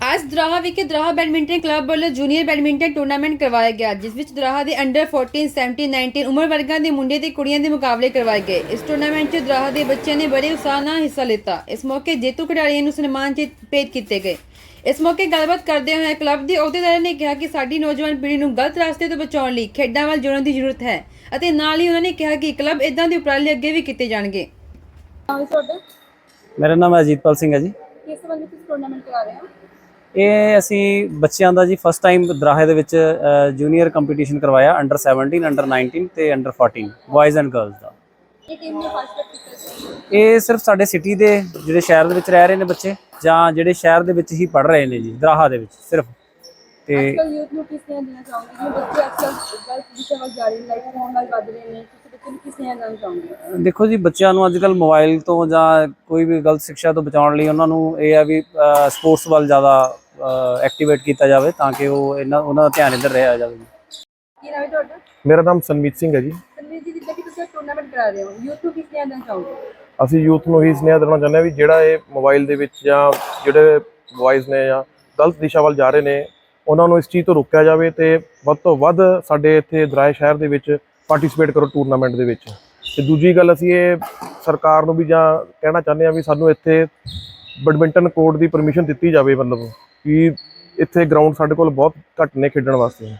ਅੱਜ ਦਰਾਹਾ ਵਿਖੇ Daraha badminton club ਵੱਲੋਂ ਜੂਨੀਅਰ ਬੈਡਮਿੰਟਨ ਟੂਰਨਾਮੈਂਟ ਕਰਵਾਇਆ ਗਿਆ ਜਿਸ ਵਿੱਚ ਦਰਾਹਾ ਦੇ ਅੰਡਰ 14 17 19 ਉਮਰ ਵਰਗਾਂ ਦੇ ਮੁੰਡੇ ਤੇ ਕੁੜੀਆਂ ਦੇ ਮੁਕਾਬਲੇ ਕਰਵਾਏ ਗਏ। ਇਸ ਟੂਰਨਾਮੈਂਟ 'ਚ ਦਰਾਹਾ ਦੇ ਬੱਚਿਆਂ ਨੇ ਬੜੇ ਉਤਸ਼ਾਹ ਨਾਲ ਹਿੱਸਾ ਲਿੱਤਾ। ਇਸ ਮੌਕੇ ਜੇਤੂ ਖਿਡਾਰੀਆਂ ਨੂੰ ਸਨਮਾਨ ਭੇਟ ਕੀਤੇ ਗਏ। ਇਸ ਮੌਕੇ ਗੱਲਬਾਤ ਕਰਦਿਆਂ ਹੋਏ ਕਲੱਬ ਦੇ ਅਹੁਦੇਦਾਰਾਂ ਨੇ ਕਿਹਾ ਕਿ ਸਾਡੀ ਨੌਜਵਾਨ ਪੀੜ੍ਹੀ ਨੂੰ ਗਲਤ ਰਸਤੇ ਤੋਂ ਬਚਾਉਣ ਲਈ ਖੇਡਾਂ ਵੱਲ ਜੁੜਨ ਦੀ ਜ਼ਰੂਰਤ ਹੈ ਅਤੇ ਨਾਲ ਹੀ ਉਹਨਾਂ ਨੇ ਕਿਹਾ ਕਿ ਕਲੱਬ ਇਦਾਂ ਦੇ ਉਪਰਾਲੇ ਅੱਗੇ ਵੀ ਕੀਤੇ ਜਾਣਗੇ। ਮੇਰਾ ਨਾਮ ਅਜੀਤਪਾਲ ਸਿੰਘ ਹੈ ਜੀ। ਕਿਸ ਸੰਬੰਧ ਵਿੱਚ ਟੂਰਨਾਮੈਂਟ ਕਰਾ ਰਹੇ ਹੋ? ਇਹ ਅਸੀਂ ਬੱਚਿਆਂ ਦਾ ਜੀ ਫਸਟ ਟਾਈਮ ਦਰਾਹੇ ਦੇ ਵਿੱਚ ਜੂਨੀਅਰ ਕੰਪੀਟੀਸ਼ਨ ਕਰਵਾਇਆ ਅੰਡਰ 17 ਅੰਡਰ 19 ਤੇ ਅੰਡਰ 14 ਬॉयਜ਼ ਐਂਡ ਗਰਲਸ ਦਾ। ਇਹ ਸਿਰਫ ਸਾਡੇ ਸਿਟੀ ਦੇ ਜਿਹੜੇ ਸ਼ਹਿਰ ਦੇ ਵਿੱਚ ਰਹਿ ਰਹੇ ਨੇ ਬੱਚੇ ਜਾਂ ਜਿਹੜੇ ਸ਼ਹਿਰ ਦੇ ਵਿੱਚ ਹੀ ਪੜ ਰਹੇ ਨੇ ਜੀ ਦਰਾਹਾ ਦੇ ਵਿੱਚ ਸਿਰਫ। ਤੇ ਅੱਜਕੱਲ ਯੂਥ ਨੂੰ ਕਿਸ ਤਰ੍ਹਾਂ ਦੇਣਾ ਚਾਹੋਗੇ? ਜਿਵੇਂ ਬੱਚੇ ਅੱਜਕੱਲ ਗਲਤ ਦਿਸ਼ਾ ਵੱਲ ਜਾ ਰਹੇ ਨੇ ਲਾਈਕ ਫੋਨ ਵੱਲ ਵੱਧ ਰਹੇ ਨੇ ਤੁਸੀਂ ਬੱਚੇ ਨੂੰ ਕਿਸ ਤਰ੍ਹਾਂ ਦੇਣਾ ਚਾਹੋਗੇ? ਦੇਖੋ ਜੀ ਬੱਚਿਆਂ ਨੂੰ ਅੱਜਕੱਲ ਮੋਬਾਈਲ ਤੋਂ ਜਾਂ ਕੋਈ ਵੀ ਗਲਤ ਸਿੱਖਿਆ ਤੋਂ ਬਚਾਉਣ ਲਈ ਉਹਨਾਂ ਨੂੰ ਇਹ ਆ ਵੀ ਸਪੋਰਟਸ ਵੱਲ ਜ਼ਿਆਦਾ ਐਕਟੀਵੇਟ ਕੀਤਾ ਜਾਵੇ ਤਾਂ ਕਿ ਉਹ ਇਹਨਾਂ ਉਹਨਾਂ ਦਾ ਧਿਆਨ ਇੱਧਰ ਰਿਹਾ ਜਾਵੇ ਕੀ ਨਾਮ ਹੈ ਤੁਹਾਡਾ? ਮੇਰਾ ਨਾਮ ਸਨਮੀਤ ਸਿੰਘ ਹੈ ਜੀ। ਸੰਦੀਪ ਜੀ ਜਿੱਦਾਂ ਕਿ ਤੁਸੀਂ ਟੂਰਨਾਮੈਂਟ ਕਰਾ ਰਹੇ ਹੋ ਯੂਥ ਨੂੰ ਕਿਸ ਤਰ੍ਹਾਂ ਦੇਣਾ ਚਾਹੋਗੇ? ਅਸੀਂ ਯੂਥ ਨੂੰ ਹੀ ਸੁਨੇਹਾ ਦੇਣਾ ਚਾਹੁੰਦੇ ਹਾਂ ਵੀ ਜਿਹੜਾ ਇਹ ਮੋਬਾਈਲ ਦੇ ਵਿੱਚ ਜਾਂ ਜਿਹੜੇ ਬॉयਜ਼ ਨੇ ਜਾਂ ਗਲਤ ਦਿਸ਼ਾ ਵੱਲ ਜਾ ਰਹੇ ਨੇ ਉਹਨਾਂ ਨੂੰ ਇਸ ਚੀਜ਼ ਤੋਂ ਰੋਕਿਆ ਜਾਵੇ ਤੇ ਵੱਧ ਤੋਂ ਵੱਧ ਸਾਡੇ ਇੱਥੇ ਦਰਾਏ ਸ਼ਹਿਰ ਦੇ ਵਿੱਚ ਪਾਰਟਿਸਿਪੇਟ ਕਰੋ ਟੂਰਨਾਮੈਂਟ ਦੇ ਵਿੱਚ। ਤੇ ਦੂਜੀ ਗੱਲ ਅਸੀਂ ਇਹ ਸਰਕਾਰ ਨੂੰ ਵੀ ਜਾਂ ਕਹਿਣਾ ਚਾਹੁੰਦੇ ਹਾਂ ਵੀ ਸਾਨੂੰ ਇੱਥੇ ਬੈਡਮਿੰਟਨ ਕੋਰਟ ਦੀ ਪਰਮਿਸ਼ਨ ਦਿੱਤੀ ਜਾਵੇ ਮਤਲਬ। ਕਿ ਇੱਥੇ ਗਰਾਊਂਡ ਸਾਡੇ ਕੋਲ ਬਹੁਤ ਘੱਟ ਨੇ ਖੇਡਣ ਵਾਸਤੇ।